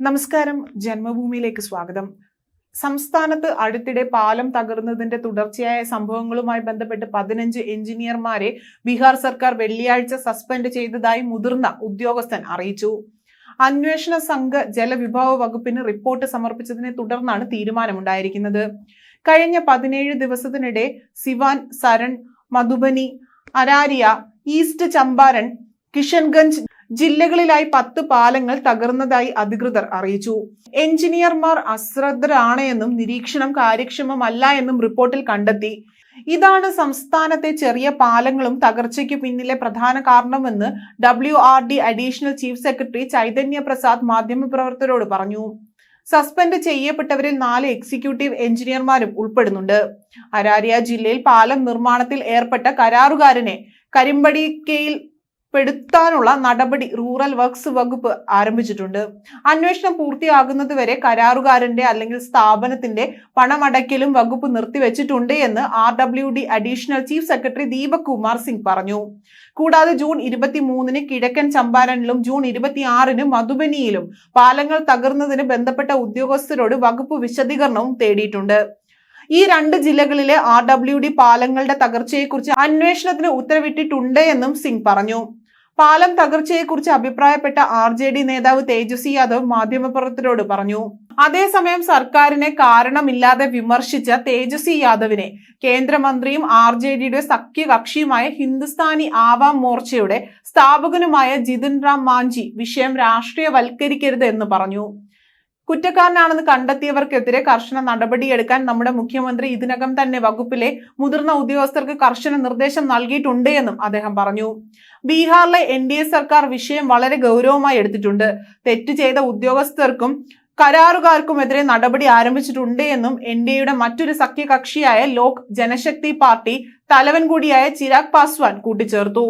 നമസ്കാരം. ജന്മഭൂമിയിലേക്ക് സ്വാഗതം. സംസ്ഥാനത്ത് അടുത്തിടെ പാലം തകർന്നതിന്റെ തുടർച്ചയായ സംഭവങ്ങളുമായി ബന്ധപ്പെട്ട് പതിനഞ്ച് എഞ്ചിനീയർമാരെ ബീഹാർ സർക്കാർ വെള്ളിയാഴ്ച സസ്പെൻഡ് ചെയ്തതായി മുതിർന്ന ഉദ്യോഗസ്ഥൻ അറിയിച്ചു. അന്വേഷണ സംഘ ജലവിഭവ വകുപ്പിന് റിപ്പോർട്ട് സമർപ്പിച്ചതിനെ തുടർന്നാണ് തീരുമാനമുണ്ടായിരിക്കുന്നത്. കഴിഞ്ഞ പതിനേഴ് ദിവസത്തിനിടെ സിവാൻ സരൺ മധുബനി അരാരിയ ഈസ്റ്റ് ചമ്പാരൻ കിഷൻഗഞ്ച് ജില്ലകളിലായി പത്ത് പാലങ്ങൾ തകർന്നതായി അധികൃതർ അറിയിച്ചു. എഞ്ചിനീയർമാർ അശ്രദ്ധരാണ് എന്നും നിരീക്ഷണം കാര്യക്ഷമമല്ല എന്നും റിപ്പോർട്ടിൽ കണ്ടെത്തി. ഇതാണ് സംസ്ഥാനത്തെ ചെറിയ പാലങ്ങളും തകർച്ചയ്ക്ക് പിന്നിലെ പ്രധാന കാരണമെന്ന് W R D additional chief secretary Chaitanya Prasad മാധ്യമപ്രവർത്തകരോട് പറഞ്ഞു. സസ്പെൻഡ് ചെയ്യപ്പെട്ടവരിൽ നാല് എക്സിക്യൂട്ടീവ് എഞ്ചിനീയർമാരും ഉൾപ്പെടുന്നുണ്ട്. അരാരിയ ജില്ലയിൽ പാലം നിർമ്മാണത്തിൽ ഏർപ്പെട്ട കരാറുകാരനെ കരിമ്പടിക്കയിൽ പെടുത്താനുള്ള നടപടി റൂറൽ വർക്ക്സ് വകുപ്പ് ആരംഭിച്ചിട്ടുണ്ട്. അന്വേഷണം പൂർത്തിയാകുന്നതുവരെ കരാറുകാരന്റെ അല്ലെങ്കിൽ സ്ഥാപനത്തിന്റെ പണമടയ്ക്കലും വകുപ്പ് നിർത്തിവെച്ചിട്ടുണ്ട് എന്ന് R W D additional chief secretary Deepak Kumar Singh പറഞ്ഞു. കൂടാതെ ജൂൺ ഇരുപത്തിമൂന്നിന് കിഴക്കൻ ചമ്പാരനിലും ജൂൺ ഇരുപത്തിയാറിന് മധുബനിയിലും പാലങ്ങൾ തകർന്നതിന് ബന്ധപ്പെട്ട ഉദ്യോഗസ്ഥരോട് വകുപ്പ് വിശദീകരണവും തേടിയിട്ടുണ്ട്. ഈ രണ്ട് ജില്ലകളിലെ ആർ ഡബ്ല്യു ഡി പാലങ്ങളുടെ തകർച്ചയെക്കുറിച്ച് അന്വേഷണത്തിന് ഉത്തരവിട്ടിട്ടുണ്ട് എന്നും സിംഗ് പറഞ്ഞു. പാലം തകർച്ചയെക്കുറിച്ച് അഭിപ്രായപ്പെട്ട ആർ ജെ ഡി നേതാവ് തേജസ്വി യാദവ് മാധ്യമപ്രവർത്തകരോട് പറഞ്ഞു. അതേസമയം സർക്കാരിനെ കാരണമില്ലാതെ വിമർശിച്ച തേജസ്വി യാദവിനെ കേന്ദ്രമന്ത്രിയും ആർ ജെ ഡിയുടെ സഖ്യകക്ഷിയുമായ ഹിന്ദുസ്ഥാനി ആവാം മോർച്ചയുടെ സ്ഥാപകനുമായ ജിതിൻ റാം മാഞ്ചി വിഷയം രാഷ്ട്രീയവൽക്കരിക്കരുത് എന്ന് പറഞ്ഞു. കുറ്റക്കാരനാണെന്ന് കണ്ടെത്തിയവർക്കെതിരെ കർശന നടപടിയെടുക്കാൻ നമ്മുടെ മുഖ്യമന്ത്രി ഇതിനകം തന്നെ വകുപ്പിലെ മുതിർന്ന ഉദ്യോഗസ്ഥർക്ക് കർശന നിർദ്ദേശം നൽകിയിട്ടുണ്ട് എന്നും അദ്ദേഹം പറഞ്ഞു. ബീഹാറിലെ എൻ സർക്കാർ വിഷയം വളരെ ഗൗരവമായി എടുത്തിട്ടുണ്ട്. തെറ്റ് ചെയ്ത ഉദ്യോഗസ്ഥർക്കും കരാറുകാർക്കുമെതിരെ നടപടി ആരംഭിച്ചിട്ടുണ്ട് എന്നും എൻ ഡി എയുടെ മറ്റൊരു സഖ്യകക്ഷിയായ ലോക് ജനശക്തി പാർട്ടി തലവൻ കൂടിയായ ചിരാഗ് പാസ്വാൻ കൂട്ടിച്ചേർത്തു.